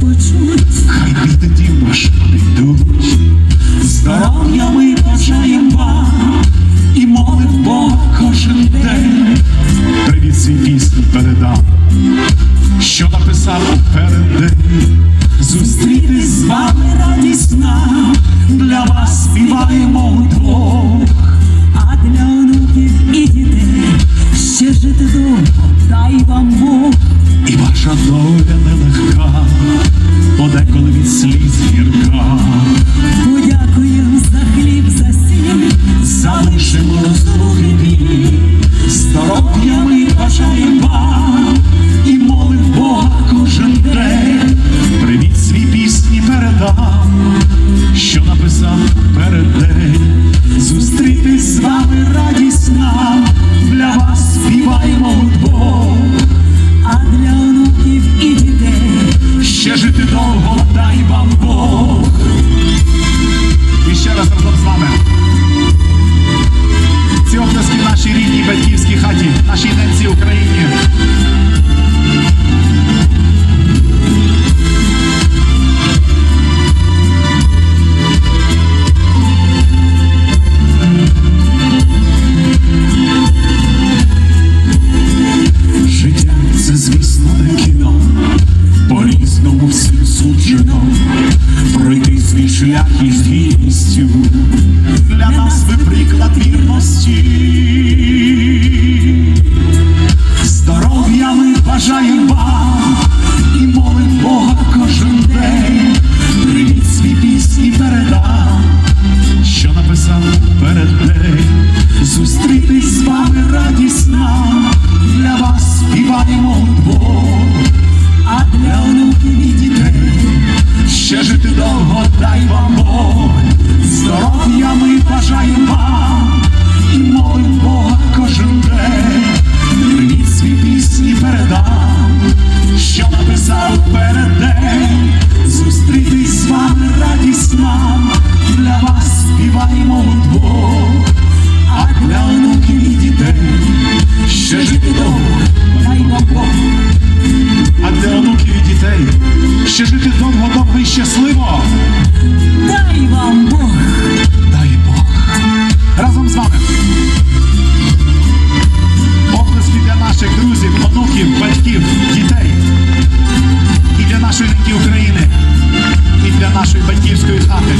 Хай біди дім ваш йдуть, здоров'я ми бажаєм вам і молив Бог кожен день. Привіт свій пісню передам, що написав перед день. Зустрітись з вами радісна, для вас співаємо удвох. А для онуків і дітей ще жити довго, дай вам Бог. І ваша доля нашій рідній батьківській хаті, нашій ненці Україні. Життя це, звісно, кіно, по-різному всім суджено, пройти шлях із перед день. Зустрітись Наших друзів, онуків, батьків, дітей. І для нашої неньки України, і для нашої батьківської хати.